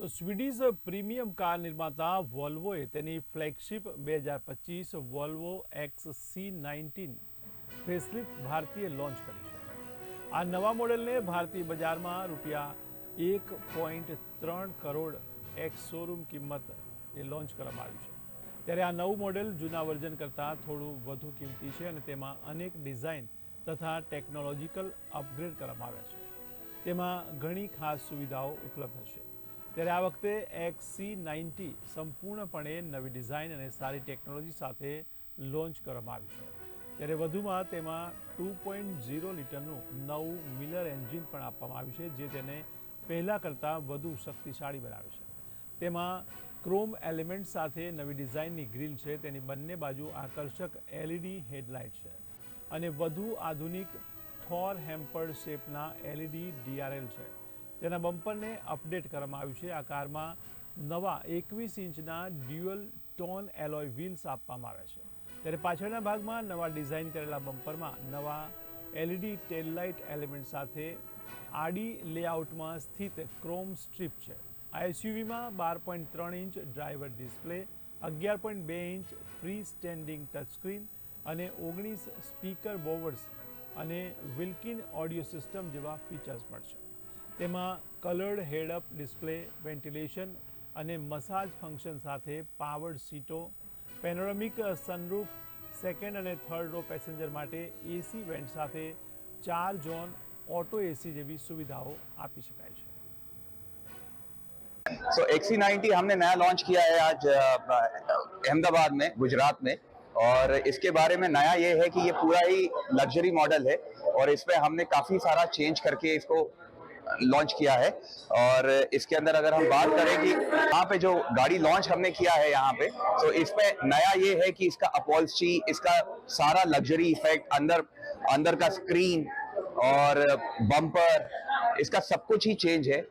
તો Swedish premium car નિર્માતા વોલ્વોએ તેની ફ્લેગશિપ બે હજાર પચીસ Volvo X C nineteen facelift ભારતીય લોન્ચ કરી છે. આ નવા મોડેલને ભારતીય બજારમાં રૂપિયા એક પોઈન્ટ ત્રણ કરોડ એક્સ શોરૂમ કિંમત એ લોન્ચ કરવામાં આવ્યું છે. ત્યારે આ નવું મોડેલ જૂના વર્ઝન કરતાં થોડું વધુ કિંમતી છે અને તેમાં અનેક ડિઝાઇન તથા ટેકનોલોજીકલ અપગ્રેડ કરવામાં આવ્યા છે. તેમાં ઘણી ખાસ સુવિધાઓ ઉપલબ્ધ હશે. ત્યારે આ વખતે એક્સસી નાઇન્ટી સંપૂર્ણપણે નવી ડિઝાઇન અને સારી ટેકનોલોજી સાથે લોન્ચ કરવામાં આવી છે. ત્યારે વધુમાં તેમાં ટુ પોઈન્ટ ઝીરો લીટરનું નવું મિલર એન્જિન પણ આપવામાં આવ્યું છે, જે તેને પહેલાં કરતાં વધુ શક્તિશાળી બનાવે છે. તેમાં ક્રોમ એલિમેન્ટ સાથે નવી ડિઝાઇનની ગ્રીલ છે, તેની બંને બાજુ આકર્ષક એલઈડી હેડલાઇટ છે અને વધુ આધુનિક થોર હેમ્પર્ડ શેપના એલઈડી ડીઆરએલ છે. તેના બમ્પરને અપડેટ કરવામાં આવ્યું છે. આ કારમાં નવા એકવીસ ઇંચના ડ્યુઅલ ટોન એલોય વ્હીલ્સ આપવામાં આવ્યા છે. ત્યારે પાછળના ભાગમાં નવા ડિઝાઇન કરેલા બમ્પરમાં નવા એલઈડી ટેલલાઇટ એલિમેન્ટ સાથે આડી લેઆઉટમાં સ્થિત ક્રોમ સ્ટ્રીપ છે. આ એસયુવીમાં બાર પોઈન્ટ ત્રણ ઇંચ ડ્રાઈવર ડિસ્પ્લે, અગિયાર પોઈન્ટ બે ઇંચ ફ્રી સ્ટેન્ડિંગ ટચસ્ક્રીન અને ઓગણીસ સ્પીકર બોવર્સ અને વિલ્કિન ઓડિયો સિસ્ટમ જેવા ફીચર્સ મળશે તેમાં coloured head up display ventilation અને મસાજ ફંક્શન સાથે પાવર્ડ સીટો પેનોરમિક સનરૂફ સેકન્ડ અને થર્ડ રો પેસેન્જર માટે એસી વેન્ટ સાથે ચાર ઝોન ઓટો એસી જેવી સુવિધાઓ આપી શકાય છે सो एक्सी नाइन्टी हमने नया लॉन्च किया है आज अ, अहमदाबाद में गुजरात में और इसके बारे में नया ये है कि ये पूरा ही लग्जरी मॉडल है और इसमें हमने काफी सारा चेंज करके इसको लॉन्च किया है। और इसके अंदर अगर हम बात करें कि यहाँ पे जो गाड़ी लॉन्च हमने किया है यहाँ पे तो इसमें नया ये है कि इसका अपॉल्सी इसका सारा लग्जरी इफ़ेक्ट अंदर अंदर का स्क्रीन और बम्पर इसका सब कुछ ही चेंज है।